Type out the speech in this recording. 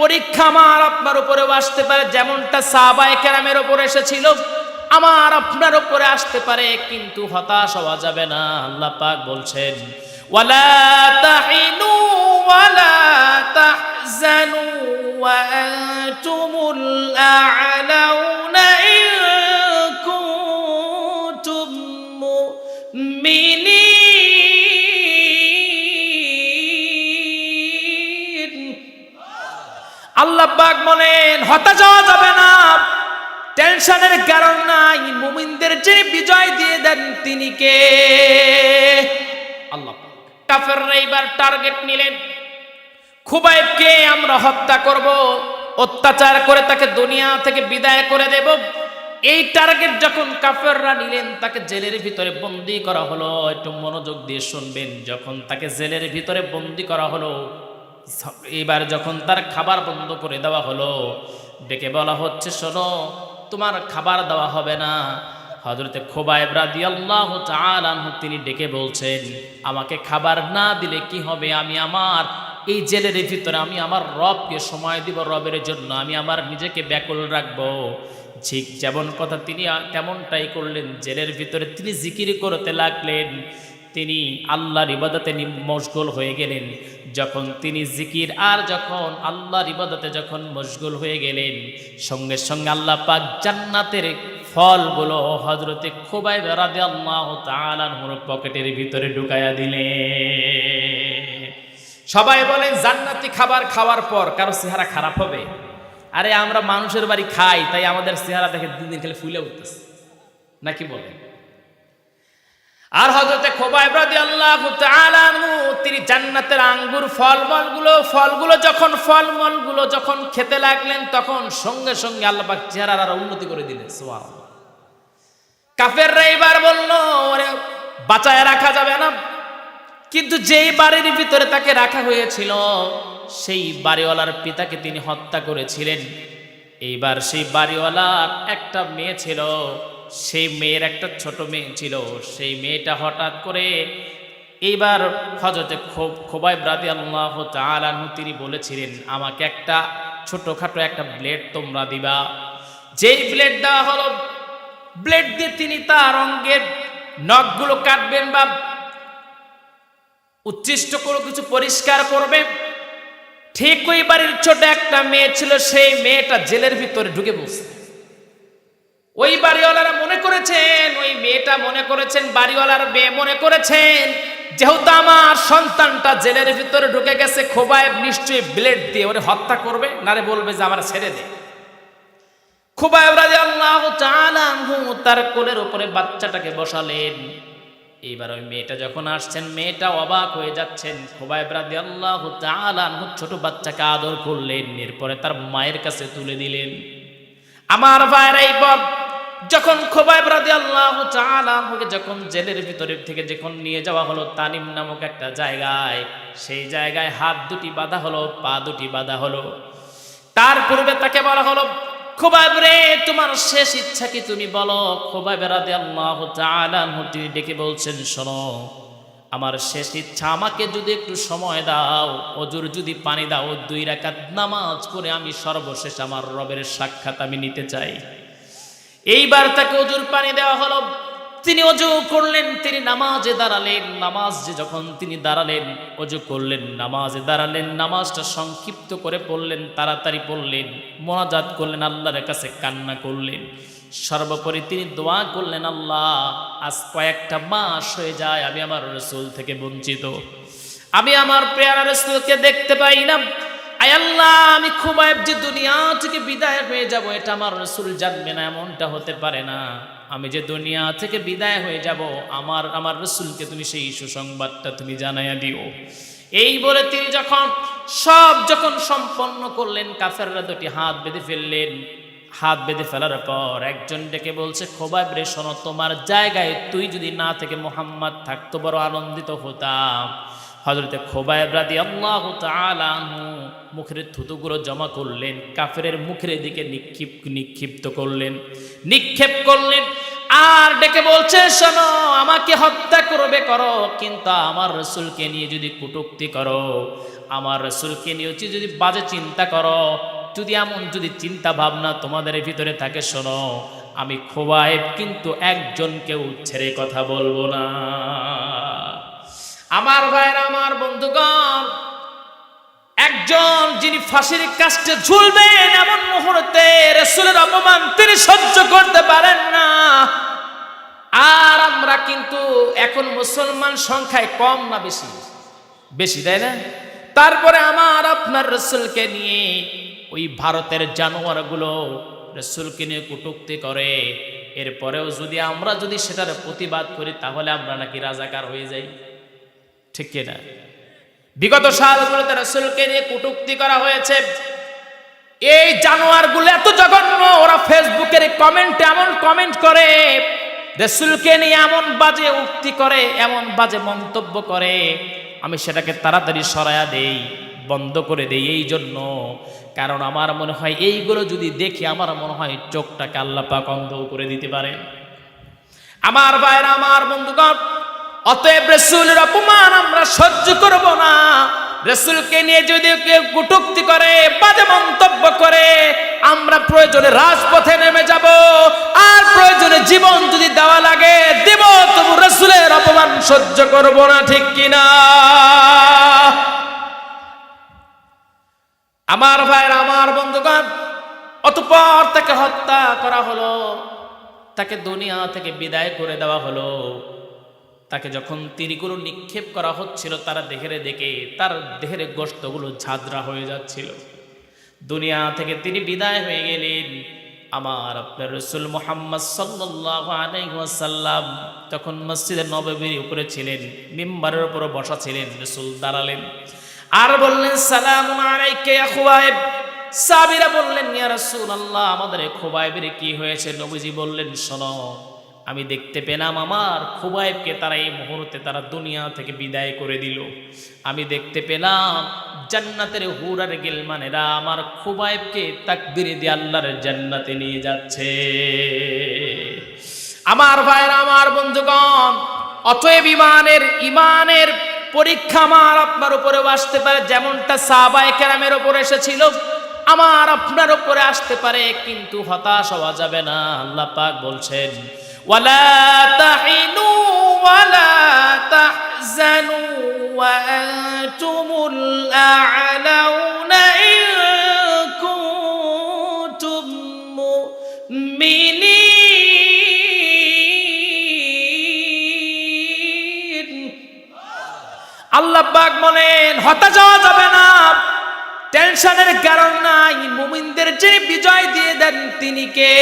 পরীক্ষা আমার আপনার উপরেও আসতে পারে, যেমনটা সাহাবায়ে কেরামের ওপর এসেছিল। আমার আপনার উপরে আসতে পারে, কিন্তু হতাশ হওয়া যাবে না, আল্লাহ পাক বলছেন, ওয়ালা ওয়ালা আল্লাহ পাক বলেন হতাশ হওয়া যাবে না। টেনশনের কারণ নাই। মুমিনদের যে বিজয় দিয়ে দেন, তিনি কে? আল্লাহ। কাফেররা এইবার টার্গেট নিলেন। খুবাইবকে আমরা হত্যা করব, অত্যাচার করে তাকে দুনিয়া থেকে বিদায় করে দেব। এই টার্গেট যখন কাফেররা নিলেন, তাকে জেলের ভিতরে বন্দি করা হলো। একটু মনোযোগ দিয়ে শুনবেন। যখন তাকে জেলের ভিতরে বন্দি করা হলো এবার যখন তার খাবার বন্ধ করে দেওয়া হলো, ডেকে বলা হচ্ছে, শোনো, তোমার খাবার দেওয়া হবে না। হজরতে খোবাইব তাআলা আনহু তিনি ডেকে বলছেন, আমাকে খাবার না দিলে কি হবে? আমি আমার এই জেলের ভিতরে আমি আমার রবকে সময় দিব, রবের জন্য। আমি আমার নিজেকে ব্যাকুল রাখব। ঠিক যেমন কথা তিনি তেমনটাই করলেন। জেলের ভিতরে তিনি জিকির করতে লাগলেন। তিনি আল্লাহর ইবাদতে মশগুল হয়ে গেলেন। যখন তিনি জিকির আর যখন আল্লাহর ইবাদতে যখন মশগুল হয়ে গেলেন, সঙ্গে সঙ্গে আল্লাহ পাক জান্নাতের ফলগুলো হজরতে খুবাই বেড়াদে আল্লাহ তালানহুর পকেটের ভিতরে ঢুকাইয়া দিলে সবাই বলে জান্নাতি খাবার খাওয়ার পর কারও চেহারা খারাপ হবে? আরে, আমরা মানুষের বাড়ি খাই, তাই আমাদের চেহারা দেখে দিন দিন খালি ফুলে উঠতেছে। নাকি বলেন? আর হজরতে খোবাই রাদি আল্লাহ তিনি জান্নাতের আঙ্গুর ফলমলগুলো, ফলগুলো যখন, ফলমলগুলো যখন খেতে লাগলেন, তখন সঙ্গে সঙ্গে আল্লাহ চেহারার আরও উন্নতি করে দিলেন। সোয়াল কাফেররা এবার বলল, ওরে, বাঁচায় রাখা যাবে না। কিন্তু যেই বাড়ির ভিতরে তাকে রাখা হয়েছিল, সেই বাড়িওয়ালার পিতাকে তিনি হত্যা করেছিলেন। এইবার সেই বাড়িওয়ালার একটা মেয়ে ছিল সেই মেয়ের একটা ছোট মেয়ে ছিল। সেই মেয়েটা হঠাৎ করে এইবার হজরতে খোবাই ব্রাদি আল্লাহ তালানহু তিনি বলেছিলেন, আমাকে একটা ছোটখাটো একটা ব্লেড তোমরা দিবা। যেই ব্লেড দেওয়া হলো, ব্লেড দিয়ে তিনি তার অঙ্গের নখগুলো কাটবেন বা উচ্ছিষ্ট কোনো কিছু পরিষ্কার করবে ঠিক ওই বাড়ির ছোট একটা মেয়ে ছিল, সেই মেয়েটা জেলের ভিতরে ঢুকে বসে ওই বাড়িওয়ালারা মনে করেছেন, ওই মেয়েটা মনে করেছেন, বাড়িওয়ালার মেয়ে মনে করেছেন, যেহেতু আমার সন্তানটা জেলের ভিতরে ঢুকে গেছে খোবায় নিশ্চয়ই ব্লেড দিয়ে ওরে হত্যা করবে, নারে বলবে যে আমার ছেড়ে দে। খুবাই আল্লাহ তার কোলের উপরে বাচ্চাটাকে বসালেন। এইবার ওই মেয়েটা যখন আসছেন, মেয়েটা অবাক হয়ে যাচ্ছেন। খোবাই ব্রাদি আল্লাহ তালানহু ছোট বাচ্চাকে আদর করলেন, এরপরে তার মায়ের কাছে তুলে দিলেন। আমার ভাইয়ের এই যখন খোবাই ব্রাদি আল্লাহ তালানহুকে যখন জেলের ভিতরে থেকে যখন নিয়ে যাওয়া হলো তানিম নামক একটা জায়গায়, সেই জায়গায় হাত দুটি বাঁধা হলো, পা দুটি বাঁধা হলো। তার পূর্বে তাকে বলা হলো, খোবাইব রে, তোমার শেষ ইচ্ছা কি তুমি বলো? খোবাইব রাদে আল্লাহ তাআলাহু তিনি ডেকে বলছেন, শোনো, আমার শেষ ইচ্ছা আমাকে যদি একটু সময় দাও, অজুর যদি পানি দাও, দুই রাকাত নামাজ করে আমি সর্বশেষ আমার রবের সাক্ষাৎ আমি নিতে চাই। এইবার তাকে অজুর পানি দেওয়া হলো। তিনি অজু করলেন, তিনি নামাজে দাঁড়ালেন। নামাজ যখন তিনি দাঁড়ালেন, অজু করলেন, নামাজে দাঁড়ালেন, নামাজটা সংক্ষিপ্ত করে পড়লেন, তাড়াতাড়ি পড়লেন, মোনাজাত করলেন, আল্লাহর কাছে কান্না করলেন। সর্বোপরি তিনি দোয়া করলেন, আল্লাহ, আজ কয়েকটা মাস হয়ে যায়, আমি আমার রসুল থেকে বঞ্চিত। আমি আমার পেয়ারা রসুলকে দেখতে পাই না। আল্লাহ, আমি খুবাইব যে দুনিয়া থেকে বিদায় হয়ে যাব, এটা আমার রসুল জানবে না, এমনটা হতে পারে না। আমি যে দুনিয়া থেকে বিদায় হয়ে যাব, আমার আমার রসুলকে তুমি সেই সুসংবাদটা তুমি জানাইয়া দিও। এই বলে তিনি যখন, সব যখন সম্পন্ন করলেন, কাফেররা দুটি হাত বেঁধে ফেললেন। হাত বেঁধে ফেলার পর একজন ডেকে বলছে খোবাইব রে, শোনো, তোমার জায়গায় তুই যদি না থেকে মোহাম্মদ থাকতো, বড় আনন্দিত হতাম। হজরতে খোবাইব রাদি আল্লাহ তালাহু মুখের থুতুগুলো জমা করলেন, কাফেরের মুখের দিকে নিক্ষিপ, নিক্ষিপ্ত করলেন, নিক্ষেপ করলেন। আর ডেকে বলছে, শোনো, আমাকে হত্যা করবে, করো, কিন্তু আমার রসুলকে নিয়ে যদি কুটুক্তি করো, আমার রসুলকে নিয়ে যদি বাজে চিন্তা করো, যদি এমন যদি চিন্তা ভাবনা তোমাদের ভিতরে থাকে, শোনো, আমি খোবাইব কিন্তু একজনকেও ছেড়ে কথা বলব না। আমার ভাইয়ের, আমার বন্ধুগণ, একজন যিনি ফাঁসির কাস্টে ঝুলবেন এমন মুহূর্তে রসুলের অপমান তিনি সহ্য করতে পারেন না। আর আমরা কিন্তু এখন মুসলমান সংখ্যায় কম না বেশি? বেশি, তাই না? তারপরে আমার আপনার রসুলকে নিয়ে ওই ভারতের জানোয়ারগুলো রসুলকে নিয়ে কটুক্তি করে। এরপরেও যদি আমরা যদি সেটার প্রতিবাদ করি, তাহলে আমরা নাকি রাজাকার হয়ে যাই। ঠিক কিনা? বিগত সালগুলোতে রসুলকে নিয়ে কটুক্তি করা হয়েছে। এই জানোয়ারগুলো এত জঘন্য, ওরা ফেসবুকের কমেন্ট এমন কমেন্ট করে, রসুলকে নিয়ে এমন বাজে উক্তি করে, এমন বাজে মন্তব্য করে। আমি সেটাকে তাড়াতাড়ি সরায়া দেই, বন্ধ করে দেই এই জন্য। কারণ আমার মনে হয় এইগুলো যদি দেখি, আমার মনে হয় চোখটাকে আল্লাহ পাক অন্ধ করে দিতে পারে। আমার ভাইরা, আমার বন্ধুগণ অতএব রসুলের অপমান আমরা সহ্য করব না। রসুলকে নিয়ে যদি কেউ কুটুক্তি করে, বাজে মন্তব্য করে, আমরা প্রয়োজনে রাজপথে নেমে যাব। আর প্রয়োজনে জীবন যদি দেওয়া লাগে, দেব, তবু রসুলের অপমান সহ্য করব না, ঠিক কিনা? আমার ভাইয়ের, আমার বন্ধুগণ, অতপর তাকে হত্যা করা হলো। তাকে দুনিয়া থেকে বিদায় করে দেওয়া হলো। তাকে যখন তিরিগুলো নিক্ষেপ করা হচ্ছিল তারা দেহেরে দেখে তার দেহের গোস্তগুলো ঝাঁঝরা হয়ে যাচ্ছিল। দুনিয়া থেকে তিনি বিদায় হয়ে গেলেন। আমার আপনার রসুল মোহাম্মদ সাল্লাহ আলাইসাল্লাম তখন মসজিদের নববীর উপরে ছিলেন, মিম্বারের উপরে বসা ছিলেন, রসুল দাঁড়ালেন। আর বললেন, সালাম সাবিরা বললেন, ইয়া রাসূলুল্লাহ, আমাদের খুবাইবের কি হয়েছে? নবীজি বললেন, শোনো আমি দেখতে পেলাম আমার খুবাইবকে তারা এই মুহূর্তে তারা দুনিয়া থেকে বিদায় করে দিল। আমি দেখতে পেলাম জান্নাতের হুরার গিলমানেরা আমার খুবাইবকে তাকবিরে দিয়ে আল্লাহর জান্নাতে নিয়ে যাচ্ছে। আমার ভাইরা, আমার বন্ধুগণ, অতএব ইমানের ইমানের পরীক্ষা আমার আপনার উপরেও আসতে পারে, যেমনটা সাবায় কেরামের উপর এসেছিল, আমার আপনার উপরে আসতে পারে, কিন্তু হতাশ হওয়া যাবে না, আল্লাহ পাক বলছেন তাহিনু ওয়ালা তাহজানু ওয়া আনতুমুল আ'লাউনা ইন কুনতুম মুমিনিন আল্লাহ পাক বলেন হতাশ হওয়া যাবে না। টেনশনের কারণ নাই। মুমিনদের যে বিজয় দিয়ে দেন তিনি কে?